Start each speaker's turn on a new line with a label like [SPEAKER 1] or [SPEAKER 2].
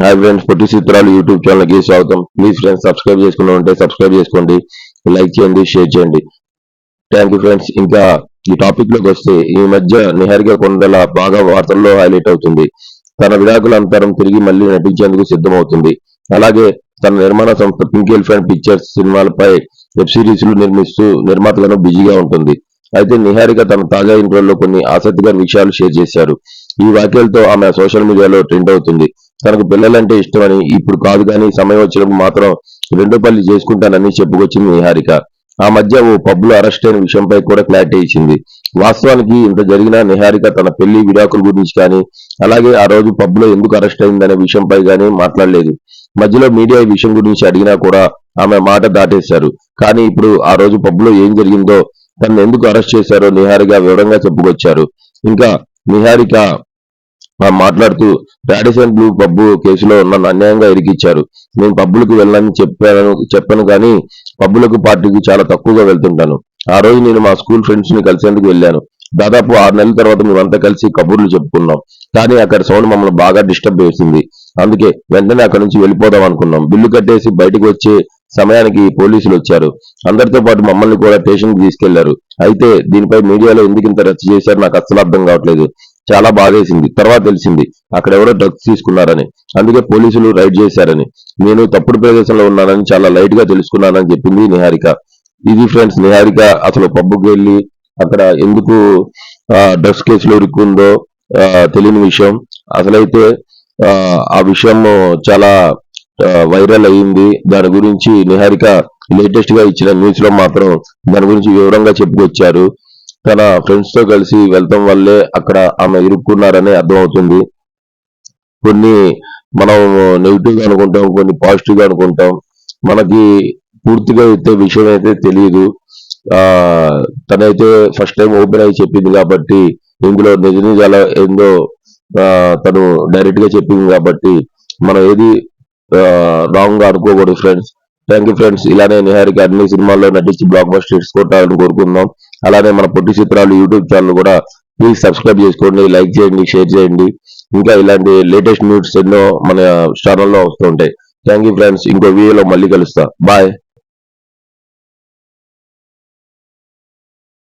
[SPEAKER 1] Hi friends పొట్టి చిత్రాలు YouTube ఛానల్కి స్వాగతం. ప్లీజ్ ఫ్రెండ్స్ సబ్స్క్రైబ్ చేసుకుని ఉంటే సబ్స్క్రైబ్ చేసుకోండి. లైక్ చేయండి షేర్ చేయండి. థ్యాంక్ యూ ఫ్రెండ్స్ ఇంకా ఈ టాపిక్లోకి వస్తే ఈ మధ్య నిహారిక కొండల బాగా వార్తల్లో హైలైట్ అవుతుంది. తన విడాకుల అంతరం తిరిగి మళ్ళీ నటించేందుకు సిద్ధమవుతుంది. అలాగే తన నిర్మాణ సంస్థ పింక్ ఎలిఫెంట్ పిక్చర్స్ సినిమాలపై వెబ్ సిరీస్లు నిర్మిస్తూ నిర్మాతలను బిజీగా ఉంటుంది. అయితే నిహారిక తన తాజా ఇంట్లో కొన్ని ఆసక్తికర విషయాలు షేర్ చేశారు. ఈ వ్యాఖ్యలతో ఆమె సోషల్ మీడియాలో ట్రెండ్ అవుతుంది. తనకు పిల్లలంటే ఇష్టమని ఇప్పుడు కాదు కానీ సమయం వచ్చినప్పుడు మాత్రం రెండో పల్లి చేసుకుంటానని చెప్పుకొచ్చింది నిహారిక. ఆ మధ్య ఓ పబ్లో అరెస్ట్ అయిన విషయంపై కూడా క్లారిటీ ఇచ్చింది. వాస్తవానికి ఇంత జరిగినా నిహారిక తన పెళ్ళి విడాకుల గురించి కానీ అలాగే ఆ రోజు పబ్లో ఎందుకు అరెస్ట్ అయిందనే విషయంపై కానీ మాట్లాడలేదు. మధ్యలో మీడియా ఈ విషయం గురించి అడిగినా కూడా ఆమె మాట దాటేశారు. కానీ ఇప్పుడు ఆ రోజు పబ్లో ఏం జరిగిందో తనను ఎందుకు అరెస్ట్ చేశారో నిహారిక వివరంగా చెప్పుకొచ్చారు. ఇంకా నిహారిక మాట్లాడుతూ రాడిసన్ బ్లూ పబ్బు కేసులో నన్ను అన్యాయంగా ఇరికిచ్చారు. నేను పబ్బులకు వెళ్ళని చెప్పాను చెప్పాను కానీ పబ్బులకు పార్టీకి చాలా తక్కువగా వెళ్తుంటాను. ఆ రోజు నేను మా స్కూల్ ఫ్రెండ్స్ని కలిసేందుకు వెళ్ళాను. దాదాపు ఆరు నెలల తర్వాత మేమంతా కలిసి కబుర్లు చెప్పుకున్నాం. కానీ అక్కడ సౌండ్ మమ్మల్ని బాగా డిస్టర్బ్ చేసింది. అందుకే వెంటనే అక్కడ నుంచి వెళ్ళిపోదాం అనుకున్నాం. బిల్లు కట్టేసి బయటకు వచ్చే సమయానికి పోలీసులు వచ్చారు. అందరితో పాటు మమ్మల్ని కూడా స్టేషన్కి తీసుకెళ్ళారు. అయితే దీనిపై మీడియాలో ఎందుకు ఇంత రచ్చ చేశారు నాకు అస్సలు అర్థం కావట్లేదు. చాలా బాధేసింది. తర్వాత తెలిసింది అక్కడ ఎవరో డ్రగ్స్ తీసుకున్నారని. అందుకే పోలీసులు రైడ్ చేశారని. నేను తప్పుడు ప్రదేశంలో ఉన్నానని చాలా లైట్గా తెలుసుకున్నానని చెప్పింది నిహారిక. ఇది ఫ్రెండ్స్ నిహారిక అసలు పబ్బుకి వెళ్ళి అక్కడ ఎందుకు డ్రగ్స్ కేసులో ఇరుక్కుందో తెలియని విషయం. అసలైతే ఆ, ఆ విషయం చాలా వైరల్ అయ్యింది. దాని గురించి నిహారిక లేటెస్ట్గా ఇచ్చిన న్యూస్లో మాత్రం దాని గురించి వివరంగా చెప్పుకొచ్చారు. తన ఫ్రెండ్స్తో కలిసి వెళ్తాం వల్లే అక్కడ ఆమె ఇరుక్కున్నారని అర్థమవుతుంది. కొన్ని మనం నెగిటివ్గా అనుకుంటాం కొన్ని పాజిటివ్గా అనుకుంటాం. మనకి పూర్తిగా అయితే విషయం అయితే తెలియదు ఆ తనైతే ఫస్ట్ టైం ఓపెన్ అయి చెప్పింది కాబట్టి ఇందులో నిజ నిజాల ఏందో తను డైరెక్ట్గా చెప్పింది కాబట్టి మనం ఏది రాంగ్గా అనుకోకూడదు ఫ్రెండ్స్ థ్యాంక్ యూ ఫ్రెండ్స్ ఇలానే నిహారిక అన్ని సినిమాల్లో నటించి బ్లాక్ బస్టర్స్ కొట్టాలని కోరుకుందాం. అలానే మన పొట్టి చిత్రాలు యూట్యూబ్ ఛానల్ కూడా ప్లీజ్ సబ్స్క్రైబ్ చేసుకోండి లైక్ చేయండి షేర్ చేయండి. ఇంకా ఇలాంటి లేటెస్ట్ న్యూస్ ఎన్నో మన ఛానల్లో వస్తుంటాయి థ్యాంక్ యూ ఫ్రెండ్స్ ఇంకో వీడియోలో మళ్ళీ కలుస్తా. బాయ్